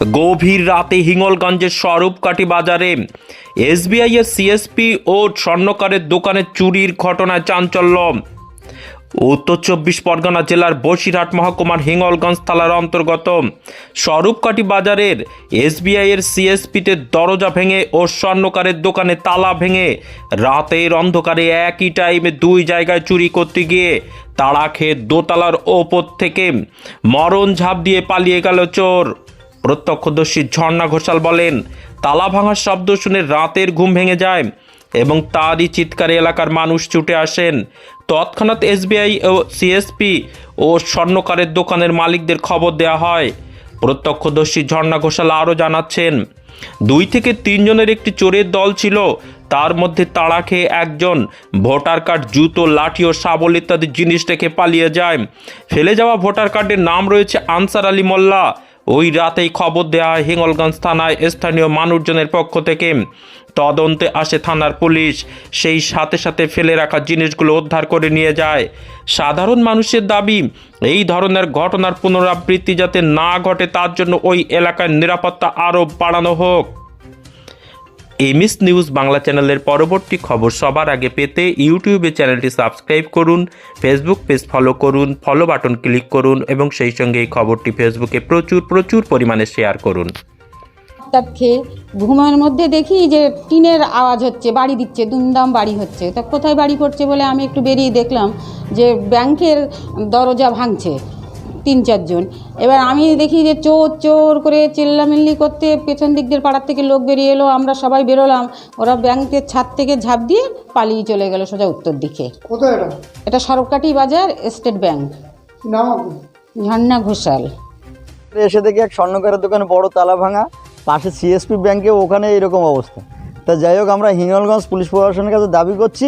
গভীর রাতে হিঙ্গলগঞ্জের স্বরূপকাঠি বাজারে এসবিআই এর সিএসপি ও স্বর্ণকারের দোকানে চুরির ঘটনায় চাঞ্চল্য। উত্তর চব্বিশ পরগনা জেলার বসিরহাট মহকুমার হিঙ্গলগঞ্জ থানার অন্তর্গত স্বরূপকাঠি বাজারের এসবিআই এর সিএসপিতে দরজা ভেঙে ও স্বর্ণকারের দোকানে তালা ভেঙে রাতের অন্ধকারে একই টাইমে দুই জায়গায় চুরি করতে গিয়ে তাড়া খেয়ে দোতলার ওপর থেকে মরণ ঝাঁপ দিয়ে পালিয়ে গেল চোর। প্রত্যক্ষদর্শী ঝর্ণা ঘোষাল বলেন, তালা ভাঙার শব্দ শুনে রাতের ঘুম ভেঙে যায় এবং তারই চিৎকারে এলাকার মানুষ ছুটে আসেন। তৎক্ষণাৎ এসবিআই ও সিএসপি ও স্বর্ণকারের দোকানের মালিকদের খবর দেওয়া হয়। প্রত্যক্ষদর্শী ঝর্ণা ঘোষাল আরও জানাচ্ছেন, দুই থেকে তিনজনের একটি চোরের দল ছিল, তার মধ্যে তাড়া খেয়ে একজন ভোটার কার্ড, জুতো, লাঠি ও শাবল ইত্যাদি জিনিস রেখে পালিয়ে যায়। ফেলে যাওয়া ভোটার কার্ডের নাম রয়েছে আনসার আলী মোল্লা। ওই রাতেই খবর দেয়া হয় হিঙ্গলগঞ্জ থানায় স্থানীয় মানুষজনের পক্ষ থেকে তদন্তে আসে থানার পুলিশ। সেই সাথে সাথে ফেলে রাখা জিনিসগুলো উদ্ধার করে নিয়ে যায়। সাধারণ মানুষের দাবি, এই ধরনের ঘটনার পুনরাবৃত্তি যাতে না ঘটে তার জন্য ওই এলাকায় নিরাপত্তা আরও বাড়ানো হোক। এমএস নিউজ বাংলা চ্যানেলের পরবর্তী খবর সবার আগে পেতে ইউটিউবে চ্যানেলটি সাবস্ক্রাইব করুন ফেসবুক পেজ ফলো করুন ফলো বাটন ক্লিক করুন এবং সেই সঙ্গে এই খবরটি ফেসবুকে প্রচুর প্রচুর পরিমাণে শেয়ার করুন। তার খেয়ে ঘুমের মধ্যে দেখি যে টিনের আওয়াজ হচ্ছে, বাড়ি দিচ্ছে, দুমদাম বাড়ি হচ্ছে। তা কোথায় বাড়ি করছে বলে আমি একটু বেরিয়ে দেখলাম যে ব্যাংকের দরজা ভাঙছে। তিন চারজন। এবার আমি দেখি যে চোর চোর করে চিল্লামিল্লি করতে পেছন দিক দিয়ে পাড়ার থেকে লোক বেরিয়ে এলো আমরা সবাই বেরোলাম। ওরা ব্যাংকের ছাদ থেকে ঝাঁপ দিয়ে পালিয়ে চলে গেল সোজা উত্তর দিকে। কোথায় এটা? এটা সরকাটি বাজার স্টেট ব্যাংক কি নাম ঝর্ণা ঘোষাল। এসে দেখি এক স্বর্ণকারের দোকানে বড় তালা ভাঙা পাশে সিএসপি ব্যাংকে ওখানে এরকম অবস্থা। তা যাই হোক আমরা হিঙ্গলগঞ্জ পুলিশ প্রশাসনের কাছে দাবি করছি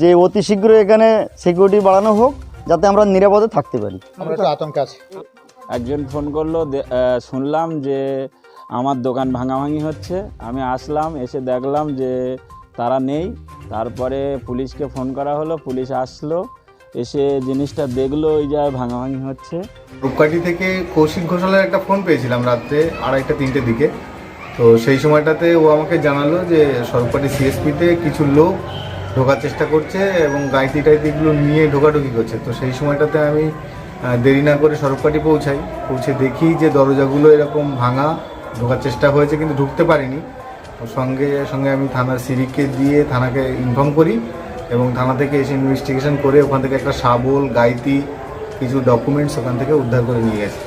যে অতি শীঘ্র এখানে সিকিউরিটি বাড়ানো হোক। যাতে আমরা নিরাপদে থাকতে পারি। আমরা আতঙ্কে আছি। একজন ফোন করল দে- শুনলাম যে আমার দোকান ভাঙাভাঙি হচ্ছে। আমি আসলাম এসে দেখলাম যে তারা নেই। তারপরে পুলিশকে ফোন করা হলো পুলিশ আসলো এসে জিনিসটা দেখল ওই জায়গায় ভাঙাভাঙি হচ্ছে। রূপকাঠি থেকে কৌশিক ঘোষালের একটা ফোন পেয়েছিলাম রাত্রে আড়াইটা তিনটের দিকে। তো সেই সময়টাতে ও আমাকে জানালো যে সরকারি সিএসপিতে কিছু লোক ঢোকার চেষ্টা করছে এবং গাইতি টাইতিগুলো নিয়ে ঢোকাঢুকি করছে। তো সেই সময়টাতে আমি দেরি না করে সরকারি পৌঁছাই। পৌঁছে দেখি যে দরজাগুলো এরকম ভাঙা, ঢোকার চেষ্টা হয়েছে কিন্তু ঢুকতে পারিনি। ওর সঙ্গে সঙ্গে আমি থানার সিভিককে দিয়ে থানাকে ইনফর্ম করি এবং থানা থেকে এসে ইনভেস্টিগেশন করে ওখান থেকে একটা শাবল, গাইতি, কিছু ডকুমেন্টস ওখান থেকে উদ্ধার করে নিয়ে গেছে